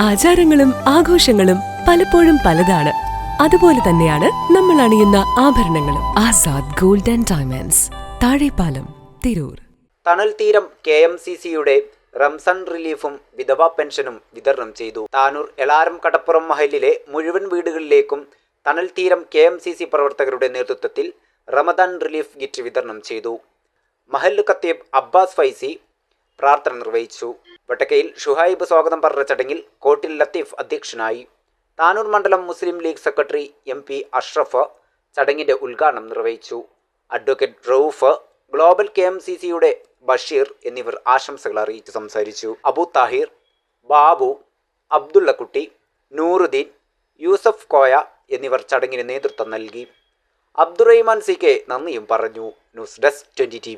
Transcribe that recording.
ആചാരങ്ങളും ആഘോഷങ്ങളും പലപ്പോഴും പലതാണ്. അതുപോലെ തന്നെയാണ് നമ്മൾ അണിയുന്ന ആഭരണങ്ങളും. Azad gold and diamonds Thazhepalam Tirur. തണൽ തീരം കെ എം സി സിയുടെ റംസാൻ റിലീഫും വിധവാ പെൻഷനും വിതരണം ചെയ്തു. താനൂർ എളാരം കടപ്പുറം മഹലിലെ മുഴുവൻ വീടുകളിലേക്കും തണൽ തീരം കെ എം സി സി പ്രവർത്തകരുടെ നേതൃത്വത്തിൽ റമദാൻ റിലീഫ് കിറ്റ് വിതരണം ചെയ്തു. മഹല്ല് കത്തീബ് അബ്ബാസ് ഫൈസി പ്രാർത്ഥന നിർവഹിച്ചു. വട്ടക്കയിൽ ഷുഹൈബ് സ്വാഗതം പറഞ്ഞ ചടങ്ങിൽ കോട്ടിൽ ലത്തീഫ് അധ്യക്ഷനായി. താനൂർ മണ്ഡലം Muslim League secretary M P Ashraf ചടങ്ങിന്റെ ഉദ്ഘാടനം നിർവഹിച്ചു. Advocate Rauf global K M C സിയുടെ ബഷീർ എന്നിവർ ആശംസകൾ അറിയിച്ച് സംസാരിച്ചു. അബു താഹിർ ബാബു അബ്ദുള്ളക്കുട്ടി നൂറുദ്ദീൻ യൂസഫ് കോയ എന്നിവർ ചടങ്ങിന് നേതൃത്വം നൽകി. അബ്ദുറഹിമാൻ സി കെ നന്ദിയും പറഞ്ഞു. News desk twenty T